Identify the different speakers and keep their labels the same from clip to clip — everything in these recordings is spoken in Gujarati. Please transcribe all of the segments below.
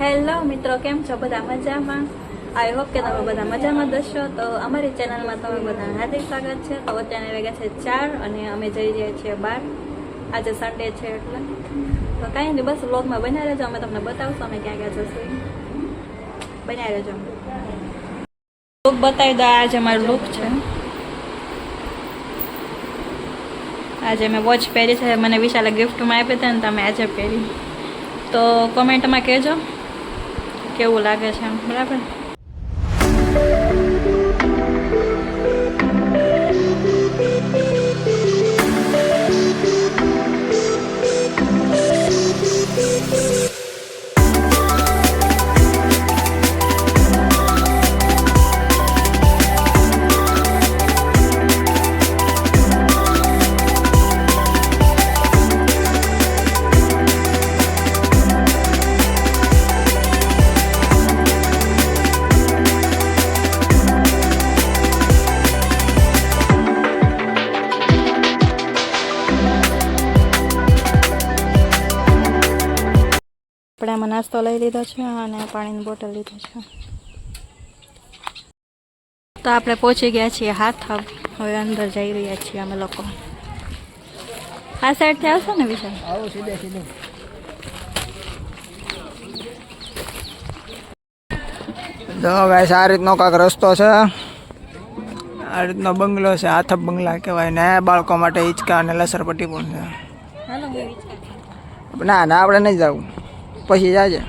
Speaker 1: હેલો મિત્રો, કેમ છો? બધા મજામાં? આઈ હોપ કે તમે બધા મજામાં દશો તો અમારી ચેનલમાં તમે બધા હાર્દિક સ્વાગત છે. તો અત્યારે વાગ્યા છે ચાર અને અમે જઈ રહ્યા છીએ બાર. આજે સન્ડે છે એટલે. તો કાંઈ નહીં, બસ વ્લોગમાં બનાવી રહેજો. અમે તમને બતાવશું અમે ક્યાં ક્યાં જશું. બનાવી રહેજો. લુક બતાવી દો આજે મારું લુક છે. આજે મેં વોચ પહેરી છે, મને વિશાલે ગિફ્ટમાં આપી હતી ને તમે આજે પહેરી. તો કોમેન્ટમાં કહેજો. કેવું લાગે છે એમ બરાબર? નાસ્તો લઈ લીધો છે અને પાણીની બોટલ લીધી છે. તો આપણે પહોંચી ગયા છીએ હાથ હવે અંદર જઈ રહ્યા છીએ અમે લોકો. આ સાઈડથી આવશો ને વિશાલ?
Speaker 2: આવો સીધે સીધે. જો ગાઈસ આ રીતનો કાંક રસ્તો છે. આ રીતનો બંગલો છે હાથપ બંગલા કહેવાય ને. બાળકો માટે હિંચકા અને લસરપટ્ટી પણ છે. ના ના આપણે નહીં જવું. પછી જાજે.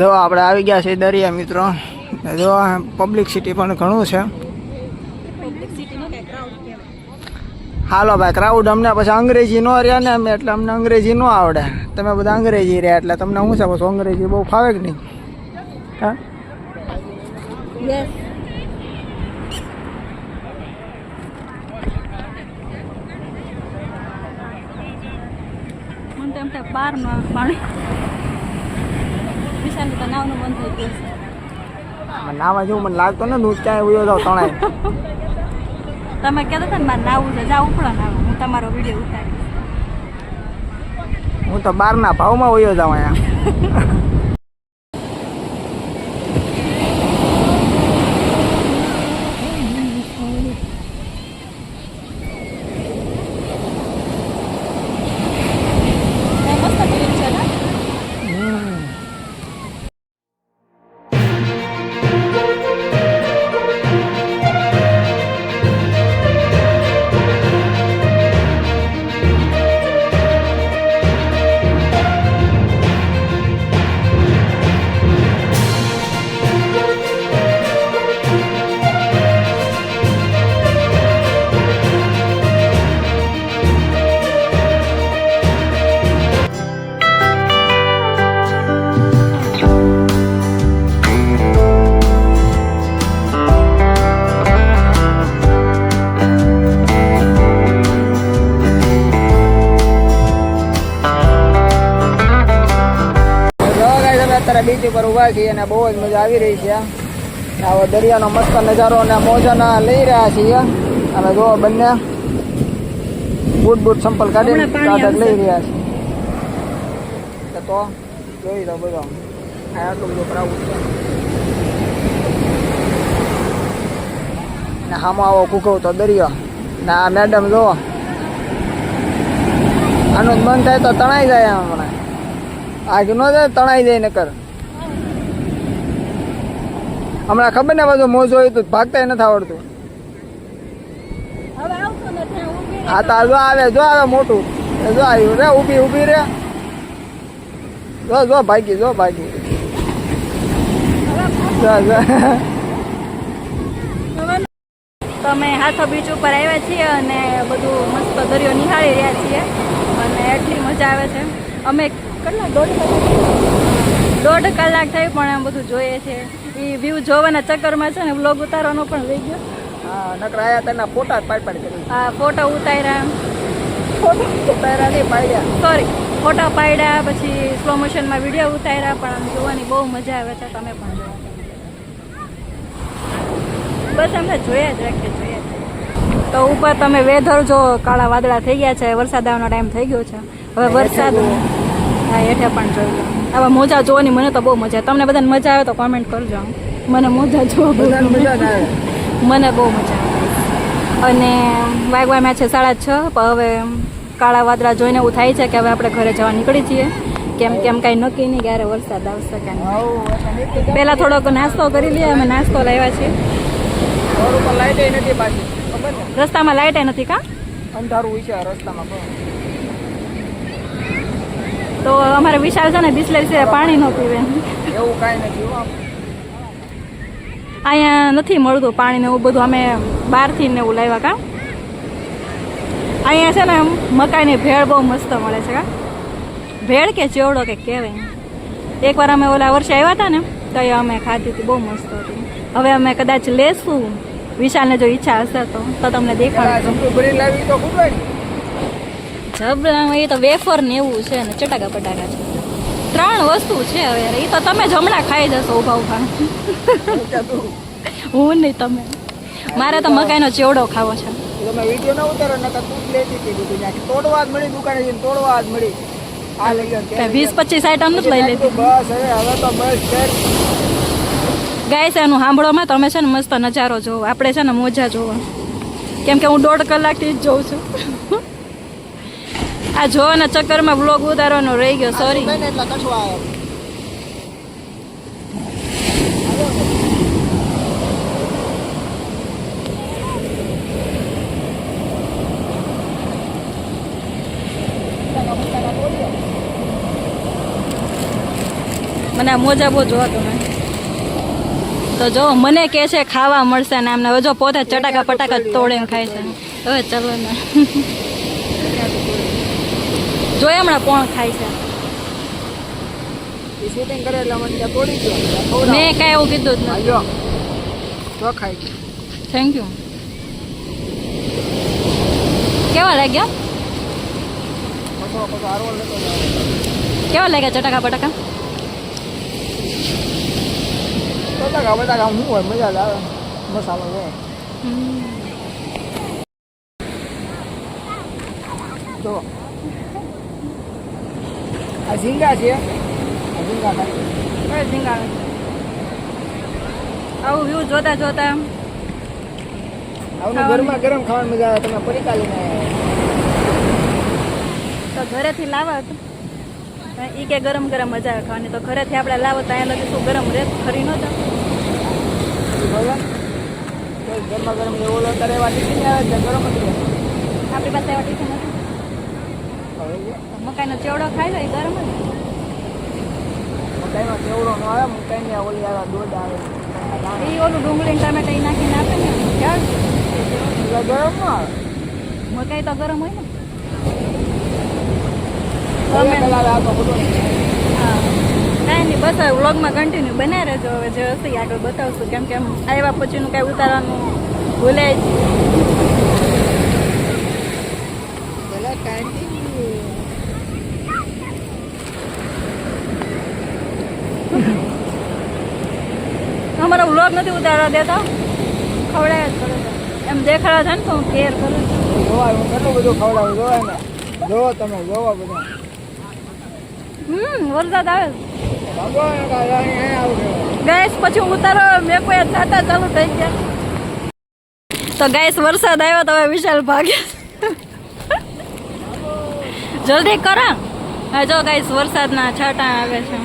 Speaker 2: જો આપણે આવી ગયા છીએ દરિયા મિત્રો. જો પબ્લિક સિટી પણ ઘણું છે. હાલો ભાઈ ક્રાઉડ અમને પછી અંગ્રેજી નો રહ્યા ને અમે એટલે અમને અંગ્રેજી નો આવડે. તમે બધા અંગ્રેજી રહ્યા એટલે તમને હું છે, પછી અંગ્રેજી બહુ ફાવે કે નહીં? હા?
Speaker 1: તો એમ તો નાવનું મન થઈ ગયું છે.
Speaker 2: નાવા જેવું મને લાગતો ને હું ક્યાંય ઉયો જાઉં તણાય.
Speaker 1: તમે કહેતા હતા ને મારે નાવું છે જાવ પડે નાવું હું તમારો વીડિયો ઉતારીશ.
Speaker 2: હું તો બારના ભાવમાં ઉયો જાઉં અહીંયા. બીચ પર ઊભા છીએ અને બહુ જ મજા આવી રહી છે. આવો દરિયાનો મસ્ત નજારો અને મોજાના લઈ રહ્યા છીએ. અને જો બંને બૂટ બૂટ સંપલ કાઢીને કાઢક લઈ રહ્યા છે. તો જોઈ લો બધો. આટલું બધું કરાવવું છે. ને હામો આવો કૂકવતો દરિયો. ને આ મેડમ જો આનું મન થાય તો તણાઈ જાય હમણાં. આજ ન જાય તણાઈ જાય નકર. હમણાં ખબર ને બધું મોજ હોય તો ભાગતા નથી આવડતું. હા તો જો આવે જો આવે મોટું. જો આવ્યું રે ઊભી ઊભી રે. જો જો ભાગી જો ભાગી.
Speaker 1: અમે હાથો બીચ ઉપર આવ્યા છીએ અને બધું મસ્ત દરિયો નિહાળી રહ્યા છીએ. અને એટલી મજા આવે છે. અમે કેટલા દોઢ કલાક? દોઢ કલાક થઈ પણ એમ બધું જોઈએ છે. એ વ્યૂ જોવાના ચક્કરમાં છે ને વ્લોગ ઉતારવાનો પણ રહી ગયો.
Speaker 2: હા નકર આયા તેના ફોટા પાડ પાડ કરી.
Speaker 1: આ ફોટા ઉતાર્યા.
Speaker 2: ફોટા ઉતાર્યા નહીં પાડ્યા.
Speaker 1: સોરી ફોટા પાડ્યા પછી સ્લો મોશનમાં વીડિયો ઉતાર્યા પણ આમ જોવાની બહુ મજા આવે છે તમે પણ જોવો. બસ અમે જોયા જ રાખીએ જોઈએ તો ઉપર તમે વેધર જો કાળા વાદળા થઈ ગયા છે વરસાદ આવવાનો ટાઈમ થઈ ગયો છે. હવે વરસાદ હા હેઠે પણ જોઈ લો. આવા મોજા જોવાની મને તો બહુ મજા આવે. તમને બધાને મજા આવે તો કોમેન્ટ કરજો મને મોજા જોવા મને બહુ મજા આવે. અને વાગવા મેં છે સાડા છ હવે કાળા વાદળા જોઈને એવું થાય છે કે હવે આપણે ઘરે જવા નીકળી છીએ. કેમ કેમ કાંઈ નક્કી નહીં ક્યારે વરસાદ આવશે કે નહીં.
Speaker 2: આવું એટલે નીકળી જાય.
Speaker 1: પહેલાં થોડોક નાસ્તો કરી લઈએ અમે નાસ્તો લાવ્યા છીએ. રસ્તામાં લાઇટ નથી કા?
Speaker 2: અંધારું હોય છે રસ્તામાં બહુ.
Speaker 1: તો અમારે વિશાલ છે ને બિસ્લેરી છે પાણી ન પીવે.
Speaker 2: એવું કાંઈ નથી
Speaker 1: અહીંયા નથી મળતું પાણી ને એવું બધું. અમે બહારથી ને એવું લાવ્યા કા? અહીંયા છે ને મકાઈની ભેળ બહુ મસ્ત મળે છે કા? ભેળ કે ચેવડો કે કહેવાય એકવાર અમે ઓલા વર્ષે આવ્યા હતા ને તો એ અમે ખાધી હતી બહુ મસ્ત હતી. હવે અમે કદાચ લેશું. વિશાલને જો ઈચ્છા હશે તો તો તમને દેખાડશું.
Speaker 2: જમરૂ ભરી લાવી તો ખૂબ જ.
Speaker 1: જબરામાં એ તો વેફર ને એવું છે ને ચટાકા પટાકા છે. ત્રણ વસ્તુ છે હવે એ તો તમે જ હમણાં ખાઈ જશો ઊભા ઊભા
Speaker 2: હું
Speaker 1: નહીં તમે. મારે તો મકાઈનો ચેવડો ખાવો છે.
Speaker 2: તમે વીડિયો ના ઉતારો નકર તું જ લેતી હતી બધું. તોડવા જ મળી દુકાને જઈને તોડવા જ મળી. આ લઈ
Speaker 1: વીસ પચીસ આઈટમ નથી લઈ લેતી.
Speaker 2: બસ હવે હવે તો બસ
Speaker 1: ગાય છે એનું સાંભળોમાં તમે છે ને મસ્ત નજારો જોવો. આપણે છે ને મોજા જોવો. કેમ કે હું દોઢ કલાકથી જ જોઉં છું. આ જોવાના ચક્કરમાં બ્લોગ ઉતારવાનો રહી ગયો સોરી મને મોજા બહુ જોવા તમે તો જો મને કે છે ખાવા મળશે ને એમને હવે જો પોતે ચટાકા પટાકા તોડે ખાય છે. હવે ચલો ને. જોઈએ હમણાં કોણ ખાય છે?
Speaker 2: શૂટિંગ કરે એટલે મને ત્યાં તોડી ગયો.
Speaker 1: મેં કાંઈ એવું કીધું જ નથી.
Speaker 2: આજો. તો ખાઈ ગયો.
Speaker 1: થેન્ક યુ કેવા લાગ્યા. કેવા લાગ્યા ચટાકા પટાકા
Speaker 2: બટાકા બટાકા શું હોય મજા જ આવે. મસાલો હોય જો. આ ઝીંગા છે. આ ઝીંગા
Speaker 1: કઈ આવું? વ્યૂ જોતા જોતા
Speaker 2: આવું ગરમા ગરમ ખાવાની મજા આવે તમે પરીકા લઈને
Speaker 1: તો ઘરેથી લાવો એ કે ગરમ ગરમ મજા આવે ખાવાની. તો ઘરેથી આપણે લાવો તો અહીંયા લગી શું ગરમ રહે ખરી ન જાવ
Speaker 2: બરાબર? તો ગરમા ગરમ એ ઓલો અત્યારે એવા ટિફિન આવે છે ગરમ જ રહે.
Speaker 1: આપણી પાસે એવા ટિફિન મકાઈનો ચેવડો ખાઈ લો એ ગરમ જ
Speaker 2: મકાઈનો ચેવડો ન આવે મકાઈની ઓલી આવે દૂધ આવે.
Speaker 1: એ ઓલું ડુંગળી ટમેટા ટામેટા એ નાખીને આપે ને
Speaker 2: એટલે ગરમ ન આવે.
Speaker 1: મકાઈ તો ગરમ હોય ને. કાંઈ નહીં બસ હવે વ્લોગમાં કન્ટિન્યુ બનાવી રહેજો. હવે જે હશે એ આગળ બતાવશું. કેમ કે આવ્યા પછીનું કાંઈ ઉતારવાનું ભૂલાય છે
Speaker 2: પેલા કાંઈ
Speaker 1: અમારો વ્લોગ નથી ઉતારવા દેતા. ખવડાય જ કરે એમ દેખાડા છે ને તો હું કેર કરું
Speaker 2: જોવા હું કેટલું બધું ખવડાવું? જોવાય ને જોવો તમે જોવો બધા.
Speaker 1: હમ વરસાદ આવે. ગેસ પછી ઉતારો મેં કોઈ છાટા ચાલુ થઈ ગયા. તો ગેસ વરસાદ આવ્યો તો હવે વિશાલ ભાગે. જલ્દી કરો. હા જો ગેસ વરસાદના છાંટા આવે છે.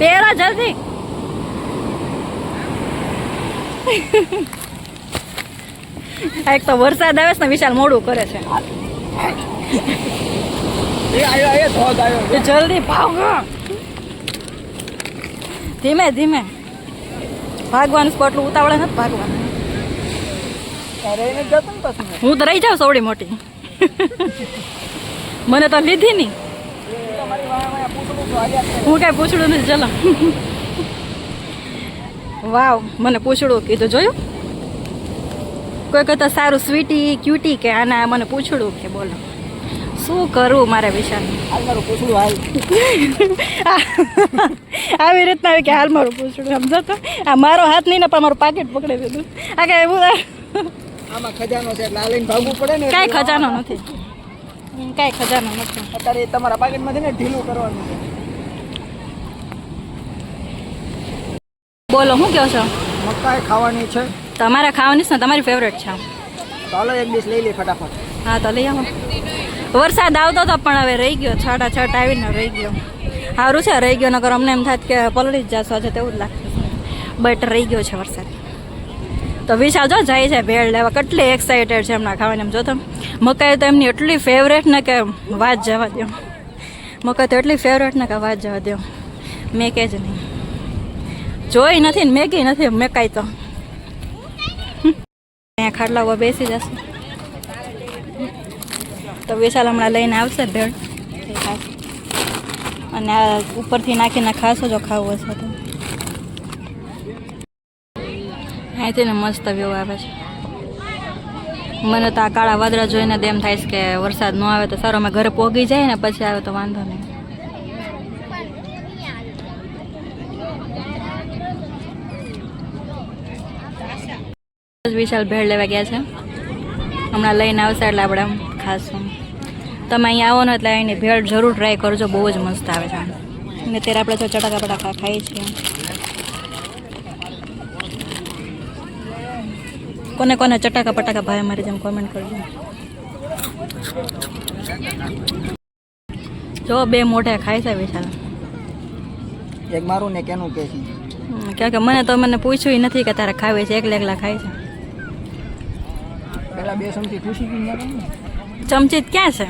Speaker 1: પહેરા જલ્દી. એક તો વરસાદ આવે છે ને વિશાલ મોડું કરે છે. જલ્દી ભાવ ધીમે ધીમે. ભાગવાનું એટલું ઉતાવળે નથી ભાગવાનું. હું તો રહી જાઉં સૌડી મોટી. મને તો લીધી નહીં. હું કઈ પૂછડું નથી ચલો. વાવ મને પૂછડું કીધું જોયું? કોઈ કહેતા સારું સ્વીટી ક્યુટી કે આના મને પૂછડું કે બોલો. શું કરવું મારે વિશાલ
Speaker 2: હાલ મારું પૂછડું હાલ.
Speaker 1: આવી રીતના આવી કે હાલ મારું પૂછડું સમજો તો. આ મારો હાથ નહીં ને પણ મારું પાકેટ પકડી દીધું. આ કાંઈ એવું
Speaker 2: આમાં ખજાનો છે એટલે ભાગવું પડે ને
Speaker 1: કાંઈ ખજાનો નથી. કાંઈ ખજાનો નથી.
Speaker 2: અત્યારે તમારા પાકેટમાંથી ને ઢીલું કરવાનું છે.
Speaker 1: બોલો શું કહો છો?
Speaker 2: મકાઈ ખાવાની છે.
Speaker 1: તમારે ખાવાની છે ને તમારી ફેવરેટ છે.
Speaker 2: ચાલો એક ડીશ લઈ લે ફટાફટ.
Speaker 1: હા તો લઈ આવો. વરસાદ આવતો હતો પણ હવે રહી ગયો. છાટા છાટ આવીને રહી ગયો. સારું છે રહી ગયો નગર અમને એમ થાય કે પલળી જ જશો છે તેવું જ લાગતું બટ રહી ગયો છે વરસાદ. તો વિશાલ, જો જાય છે ભેળ લેવા, કેટલી એક્સાઇટેડ છે એમના ખાવાની. એમ જો તમે, મકાઈ તો એમની એટલી ફેવરેટ ને કે વાત જવા દો મકાઈ તો એટલી ફેવરેટ ને કે વાત જવા દો મેં કે જ નહીં. જોઈ નથી ને, મેગી નથી, મેકાઈ તો. અહીંયા ખાટલા ઉપર બેસી જશે. તો વિશાલ હમણાં લઈને આવશે ભેળ. અને આ ઉપરથી નાખીને ખાશો જો ખાવું હશે તો. અહીંથી મસ્ત વ્યૂ આવે છે. મને તો આ કાળા વાદળા જોઈને તો એમ થાય છે કે વરસાદ ન આવે તો સારો, અમે ઘરે પોગી જાય ને પછી આવે તો વાંધો નહીં. વિશાલ ભેળ લેવા ગયા છે. હમણાં લઈને આવશે એટલે આપણે આમ ખાસ તમે અહીંયા આવો ને એટલે અહીંની ભેળ જરૂર ટ્રાય કરજો, બહુ જ મસ્ત આવે છે અને ત્યારે આપણે જો ચટાકા ખાઈએ છીએ. કોને કોને ચટાકા પટાકા ભાઈ મારી જેમ કોમેન્ટ કરજો. જો બે મોઢા ખાય છે વિશાલ.
Speaker 2: એક મારું ને કેનું કે છે.
Speaker 1: કારણ કે મને તો મને પૂછ્યું નથી કે તારે ખાવે છે એકલા એકલા ખાય છે.
Speaker 2: પેલા બે ચમચી ખુશી ગઈ ને
Speaker 1: ચમચી ક્યાં છે?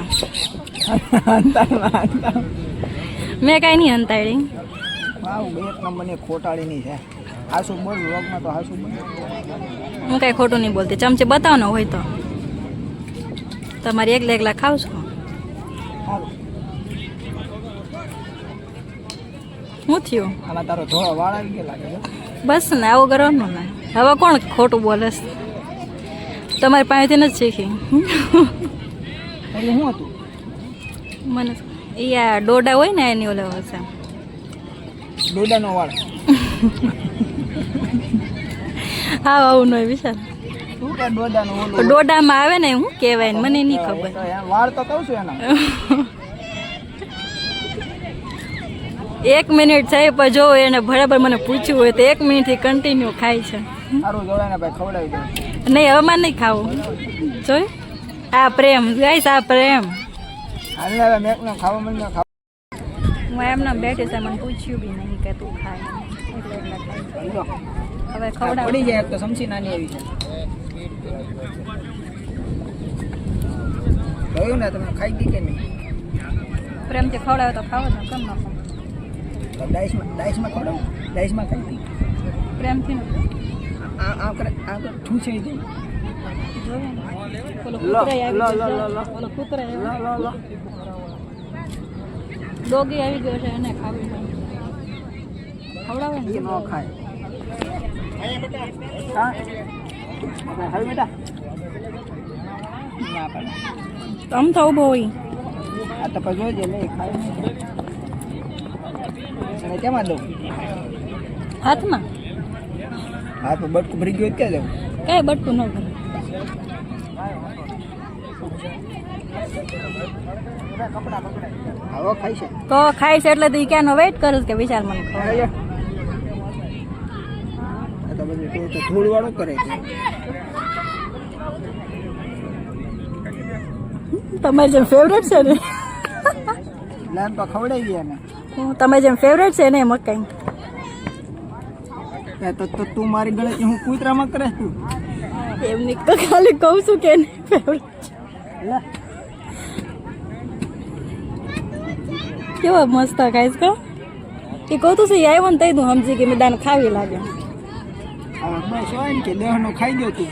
Speaker 1: મેં કાંઈ નહીં હંતાડી.
Speaker 2: વાવ બે નંબરની ખોટાડીની છે. હાસુ બોલ વ્લોગમાં તો હાસુ બોલ.
Speaker 1: હું કાંઈ ખોટું નહીં બોલતી. ચમચે બતાવવાનો હોય તો. તમારી એકલા એકલા ખાવ છો? શું થયું? બસ ને આવું કરવાનું ને. હવે કોણ ખોટું બોલે તમારી પાસેથી નથી શીખી.
Speaker 2: શું હતું?
Speaker 1: મને એ આ ડોડા હોય ને એની ઓલે હશે
Speaker 2: ડોડાનો વાળ.
Speaker 1: હા આવું નહીં વિચાર ડોડામાં આવે ને શું કહેવાય ને મને નહીં ખબર.
Speaker 2: વાળ તો કહું છું એના.
Speaker 1: એક મિનિટ થાય પણ જો એને બરાબર મને પૂછ્યું હોય તો એક મિનિટથી કન્ટિન્યુ ખાય છે.
Speaker 2: ને
Speaker 1: નહીં હવે મારે નહીં ખાવું. જોઈ આ પ્રેમ ગાઈસ આ પ્રેમ.
Speaker 2: ને
Speaker 1: હું એમને બેઠી છે મને પૂછ્યું બી નહીં કે તું ખાય. એટલે એટલે ખાય. હવે ખવડાવ.
Speaker 2: પડી જાય તો સમસી નાની આવી છે કહ્યું ને તમે? ખાઈ ગઈ કે નહીં?
Speaker 1: પ્રેમથી ખવડાવે તો ખાવો ને કેમ ન ખાવ
Speaker 2: ડાઈસમાં ડાઈસમાં ખવડાવું? ડાઈસમાં ખાઈ ગઈ?
Speaker 1: પ્રેમથી
Speaker 2: આ આ આ લો,
Speaker 1: છે.
Speaker 2: લો
Speaker 1: ડોગી આવી ગયો છે એને ખાવી ખવડાવે ને.
Speaker 2: ન ખાય. હા? બેટા. ના પાડે.
Speaker 1: આમ તો ઊભો હોય.
Speaker 2: આ તો પછી જોજે લે ખાય અને કેમાં દઉં?
Speaker 1: હાથમાં?
Speaker 2: હા તો બટકું ભરી ગયું ક્યાં દઉં
Speaker 1: કઈ બટકું ન કરે
Speaker 2: આવો ખાઈ છે.
Speaker 1: તો એટલે તો ઈ ક્યાંનો વેઇટ કરું કે વિશાલ મને ખવડાવે.
Speaker 2: તો તો કરે છે.
Speaker 1: તમારી જેમ ફેવરેટ છે ને?
Speaker 2: લાન તો ખવડાવી ગયા ને
Speaker 1: હું તમારી જેમ ફેવરેટ છે ને મકાઈ?
Speaker 2: તો તો તું મારી ગળે હું કૂતરામાં કરે તું?
Speaker 1: એમની તો ખાલી કહું છું કે ફેવરેટ કેવા મસ્ત ખાઈશ કહો એ કહું તો છે આવ્યો ને તઈ તું સમજી કે મેં દાન ખાવી લાગે.
Speaker 2: બસ હોય ને ખાઈ ગયો તું.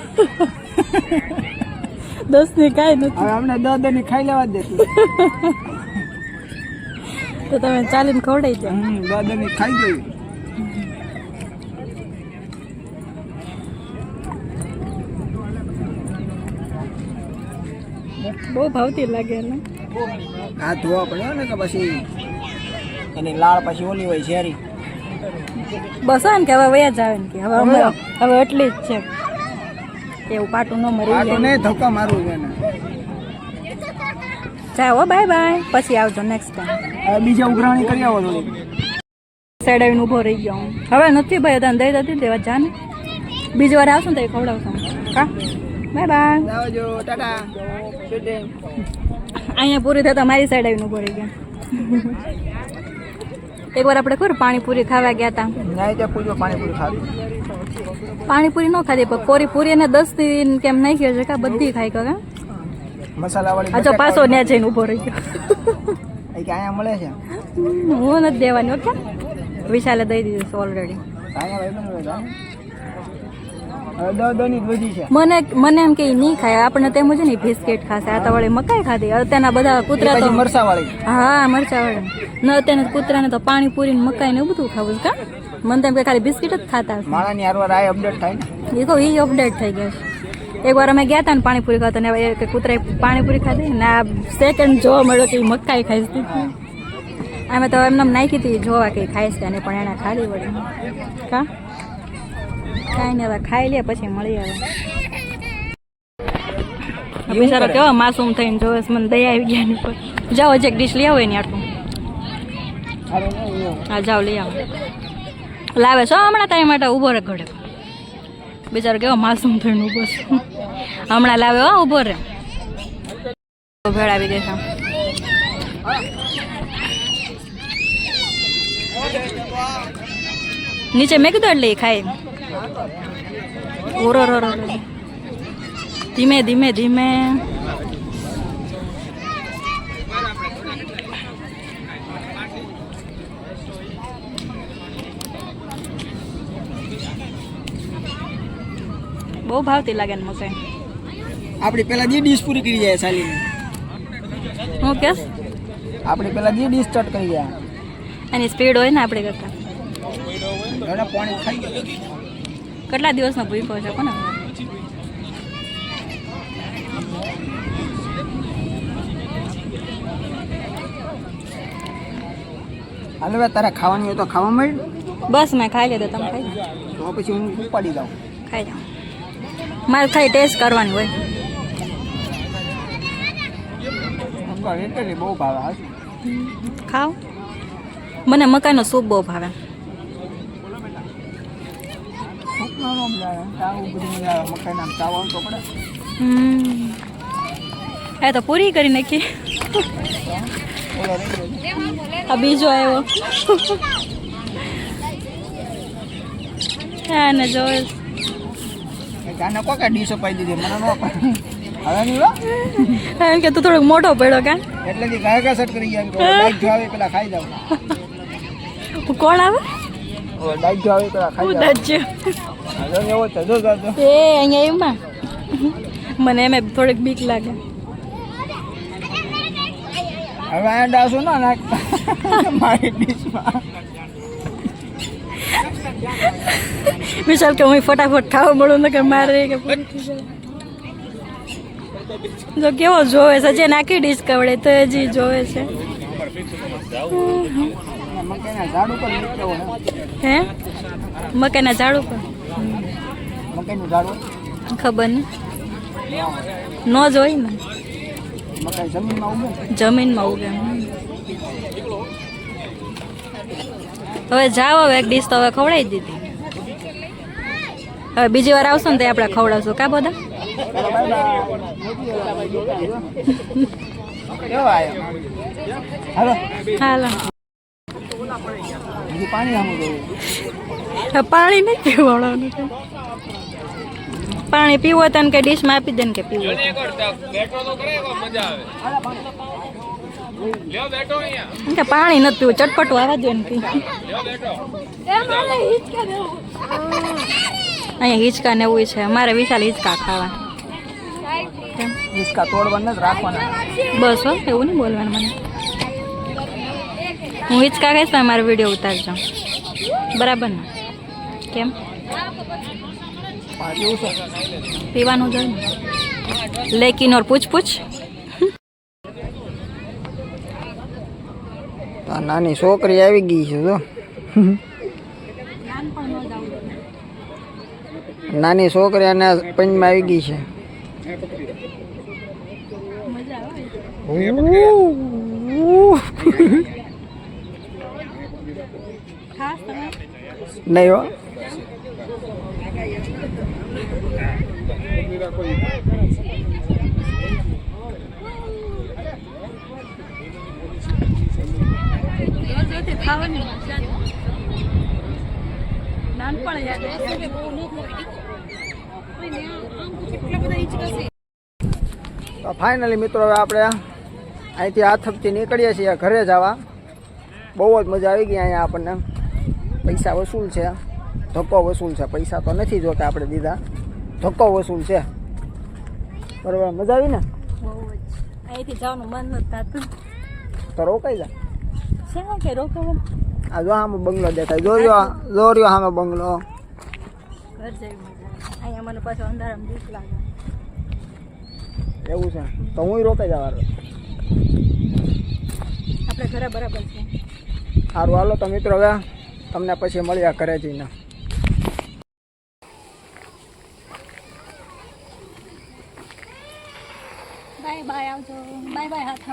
Speaker 1: દસની કાંઈ નથી.
Speaker 2: હવે અમને દસ દસની ખાઈ લેવા જ દે તો.
Speaker 1: તમે ચાલીને ખવડાવી જાઓ
Speaker 2: હમની ખાઈ ગયું
Speaker 1: બહુ ભાવતી લાગે ને
Speaker 2: હાથ ધોવા પડ્યો ને કે પછી એની લાળ પછી ઓલી હોય ઝેરી.
Speaker 1: બસ ને કે હવે વયા જ આવે ને કે હવે અમે હવે એટલી જ છે. એવું પાટું ન મરી
Speaker 2: નહીં ધક્કા મારવું છે ને
Speaker 1: જાઓ બાય બાય પછી આવજો નેક્સ્ટ ટાઈમ
Speaker 2: હવે બીજા ઉઘરાણી કરી આવો
Speaker 1: સાઈડ આવીને ઊભો રહી ગયો હું. હવે નથી ભાઈ તને દઈ દીધી દેવા જા ને. બીજી વાર આવશું તો ખવડાવશું. હા બાય બાય
Speaker 2: આવજો ટાટા.
Speaker 1: અહીંયા પૂરી થતા મારી સાઈડ આવીને ઊભો રહી ગયો. એકવાર આપણે ખબર પાણીપુરી ખાવા ગયા હતા
Speaker 2: પાણીપુરી ખાધી.
Speaker 1: પાણીપુરી ન ખાધી પણ કોરી પૂરી એને દસથી કેમ નાખી છે કા બધી ખાઈ કરે
Speaker 2: મસાલાવાળી
Speaker 1: અચ્છા પાછો ન્યા જઈને ઊભો રહી ગયો.
Speaker 2: અહીંયા મળે છે?
Speaker 1: હું નથી દેવાની ઓકે વિશાલે દઈ દીધું છે ઓલરેડી મને મને એમ કે નહીં ખાય આપણે તેમ જ ને બિસ્કિટ ખાશે આ તો વળી મકાઈ ખાધી. અત્યારના બધા કૂતરા તો
Speaker 2: મરચાવાળી.
Speaker 1: હા મરચાવાળી. ન અત્યારના કૂતરાને તો પાણીપુરી મકાઈ ને બધું ખાવું છે કા? મને તો એમ કે ખાલી બિસ્કિટ જ ખાતા હશે.
Speaker 2: માણાની હારવાર આ અપડેટ થાય ને.
Speaker 1: એ કહું એ અપડેટ થઈ ગયા છે. એકવાર અમે ગયા હતા ને પાણીપુરી ખાતા ને કે કૂતરાએ પાણીપુરી ખાધી ને આ સેકન્ડ જોવા મળ્યો કે મકાઈ ખાઈશ હતી. અમે તો એમને નાખી હતી જોવા કે ખાઈશ કે પણ એણે ખાધી વળી. કા? કાંઈ નહીં હવે ખાઈ લે પછી મળી આવે બિચારો કેવો માસૂમ થઈને જોવે મને દયા આવી ગયા ની પર જાઓ હજી એક ડીશ લઈ આવો એની આટલું. હા જાઓ લઈ આવો. લાવે છો. હમણાં તારી માટે ઊભો રહે ઘડે. બિચારો કેવો માસુમ થઈને ઊભો છે. હમણાં લાવે હો ઊભો રહે ભેળાવી ગઈ નીચે મેં કીધું એટલે ખાય. ઓરો. ધીમે ધીમે ધીમે. બહુ ભાવતી લાગે ને મકાઈ
Speaker 2: આપણી પેલા જે ડીશ પૂરી કરી જાય સાલી.
Speaker 1: હું કેસ
Speaker 2: આપણે પેલા જે ડીશ સ્ટાર્ટ કરી જાય.
Speaker 1: એની સ્પીડ હોય ને આપણે કરતા.
Speaker 2: પાણી ખાઈ
Speaker 1: કેટલા દિવસનો ભૂખ્યો છે કોને
Speaker 2: હાલો બે તારે ખાવાની હોય તો ખાવા મળી.
Speaker 1: બસ મેં ખાઈ લીધું તમે ખાઈ.
Speaker 2: તો પછી હું ઉપાડી દઉં.
Speaker 1: ખાઈ જાઓ. મારે ખાલી ટેસ્ટ કરવાની હોય. ખાઓ. મને મકાઈનો સૂપ બહુ ભાવે. એ તો પૂરી કરી નાખી. આ બીજો આવ્યો. હા ને જોઈ
Speaker 2: છે. આને કોકે ડીશ અપાઈ દીધી. મને નો હવે નહીં હો.
Speaker 1: કારણ કે તું થોડોક મોટો પડ્યો કે?
Speaker 2: એટલે કે ગાય ઘા કરી ગયા એમ કે ડાઈટ જો આવે પેલા ખાઈ જાવ
Speaker 1: કોણ આવે?
Speaker 2: ડાઈટ જો આવે પેલા ખાઈ જાવ
Speaker 1: દજ્જો
Speaker 2: હવે એવો છે જો જો જો.
Speaker 1: એ અહીંયા એમાં મને એમ થોડીક બીક લાગે.
Speaker 2: હવે આ ડાસો ના નાખ મારી ડીશમાં
Speaker 1: વિશાલ કે હું ફટાફટ ખાવા મળું ને કે મારે કે. જો કેવો જોવે છે? જે નાખી ડીશ કવડે, તો હજી જોવે છે.
Speaker 2: હે?
Speaker 1: મકાઈના ઝાડ ઉપર? ખબર ન ને
Speaker 2: ઉગે ને.
Speaker 1: જમીનમાં ઉગે. હવે જાઓ હવે એક ડીશ તો હવે ખવડાવી દીધી. હવે બીજી વાર આવશો ને તો આપણે ખવડાવશું. કા બધા
Speaker 2: પાણી
Speaker 1: નહીં પીવડાવવાનું પાણી પીવો તને કે ડીશમાં આપી દે ને કે પીવો કે પાણી નથી પીવું ચટપટું આવા દે નથી અહીંયા હિંચકા ને એવું છે. મારે વિશાલ હિંચકા ખાવા?
Speaker 2: હિસકા તોડવાના જ રાખવાના.
Speaker 1: બસ હો એવું નહીં બોલવાનું મને. હું હિંચકા ખાઈશ ને મારો વીડિયો ઉતારજો. બરાબર ને? કેમ? પીવાનું જોઈએ લેકિન ઓર પૂછ પૂછ
Speaker 2: આ નાની છોકરી આવી ગઈ છે, જો. નાની છોકરી અને પંચમાં આવી ગઈ છે. નહીં હો. તો ફાઇનલી મિત્રો હવે આપણે અહીંથી આથપથી નીકળીએ છીએ ઘરે જવા બહુ જ મજા આવી ગઈ અહીંયા આપણને. પૈસા વસૂલ છે. ધક્કો વસૂલ છે. પૈસા તો નથી જોતા આપણે દીધા. ધક્કો વસૂલ છે. બરોબર મજા આવી ને?
Speaker 1: અહીંથી જવાનું મન નથી થતું.
Speaker 2: તો રોકાઈ જા.
Speaker 1: શા કે રોકવાનું
Speaker 2: આ જો આમ બંગલો દેખાય જોયો જોર્યો સામે બંગલો
Speaker 1: ઘર જઈ મજા અહીંયા મને પાછો અંધારામાં બીક લાગે
Speaker 2: એવું છે તો હું રોકાઈ જવાનું
Speaker 1: આપણે ઘરે બરાબર છે
Speaker 2: સારું હાલો તો મિત્રો હવે તમને પછી મળ્યા ઘરે જઈને
Speaker 1: બાય બાય આવજો બાય બાય હાથ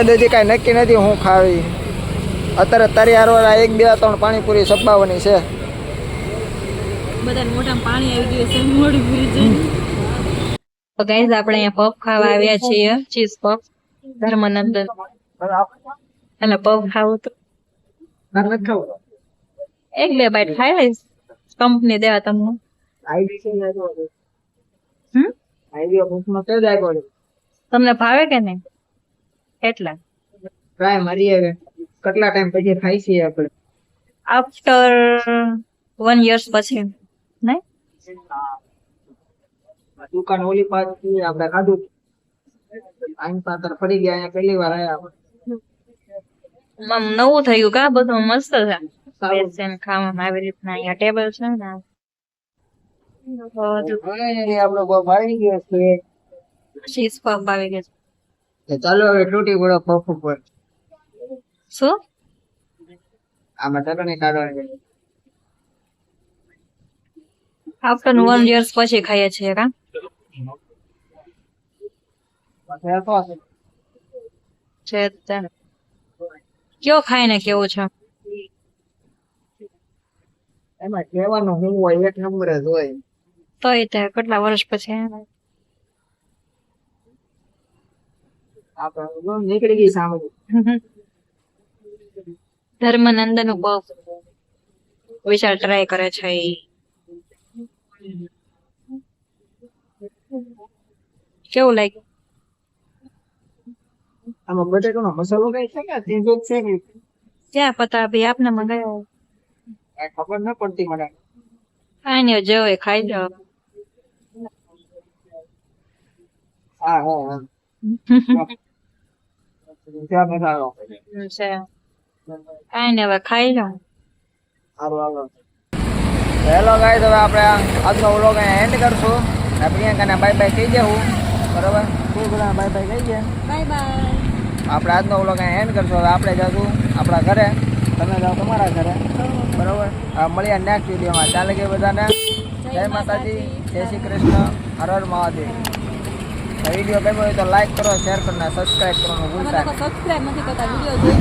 Speaker 1: મારે
Speaker 2: કાંઈ નક્કી નથી હું ખાવી. અત્યારે તારી હારવાર એક બે ત્રણ પાણીપુરી સપાવવાની છે.
Speaker 1: તો ગાઈઝ આપણે અહીંયા પફ ખાવા આવ્યા છીએ. Cheese puff Dharmanandan. અને પફ ખાવું તો. એક બે બાઈટ ખાઈ લઈશ. કંપની દેવા તમને. તમને ભાવે કે નહીં? એટલા
Speaker 2: ટ્રાય મારી હવે કેટલા ટાઈમ પછી ખાઈ છીએ આપણે
Speaker 1: આફ્ટર વન યર્સ પછી નહીં?
Speaker 2: દુકાન ઓલી પાછી આપણે ખાધું આઈન પાતર ફરી ગયા અહીંયા પહેલી વાર
Speaker 1: આવ્યા નવું થયું કા? બધું મસ્ત છે. ખાવામાં આવી રીતના અહીંયા ટેબલ છે ને
Speaker 2: આપણો બહુ ભાઈ ગયો છે.
Speaker 1: શીશ પફ આવી ગયો છે.
Speaker 2: ચાલો હવે તૂટી પડો પફ ઉપર
Speaker 1: શું?
Speaker 2: આમાં ચટણી કાઢવાની
Speaker 1: આફ્ટર વન યર્સ પછી ખાઈએ છીએ કા? છે. કયો ખાઈને કેવું છે?
Speaker 2: એમાં કહેવાનું હું હોય એક નંબર જ હોય.
Speaker 1: તોય તે કેટલા વર્ષ પછી
Speaker 2: આપણે જો નીકળી ગઈ સામે
Speaker 1: ધર્મનંદનનું પફ વિશાલ ટ્રાય કરે છે કેવું લાગ્યું?
Speaker 2: આમાં બટેકાનો મસાલો કઈ છે કે તીજો છે કે?
Speaker 1: ક્યાં પતા ભાઈ? આપને મંગાવ્યો
Speaker 2: ખબર ન પડતી મને.
Speaker 1: કાંઈ નહીં જો એ ખાઈ
Speaker 2: હા હા હા. ત્યાં મસાલો
Speaker 1: છે કાંઈ નહીં હવે ખાઈ લો
Speaker 2: સારું હાલો હેલો ગાઈસ હવે આપણે આજનો વ્લોગ અહીંયા એન્ડ કરશું. અને પ્રિયંકાને બાય બાય કહી દેવું બરાબર? બધા બાય બાય કહી દે.
Speaker 1: બાય બાય
Speaker 2: આપણે આજનો વ્લોગ અહીંયા એન્ડ કરશું. હવે આપણે જશું આપણા ઘરે. તમે જાઓ તમારા ઘરે. બરાબર? મળીએ નેક્સ્ટ વિડીયોમાં ચાલે કે બધાને. જય માતાજી. જય શ્રી કૃષ્ણ. હર હર મહાદેવ. વીડિયો ગમ્યો હોય તો લાઈક કરો શેર કરો અને સબસ્ક્રાઈબ કરવાનું ભૂલતા નહીં
Speaker 1: સબસ્ક્રાઇબ નથી કરતા વીડિયો જોઈ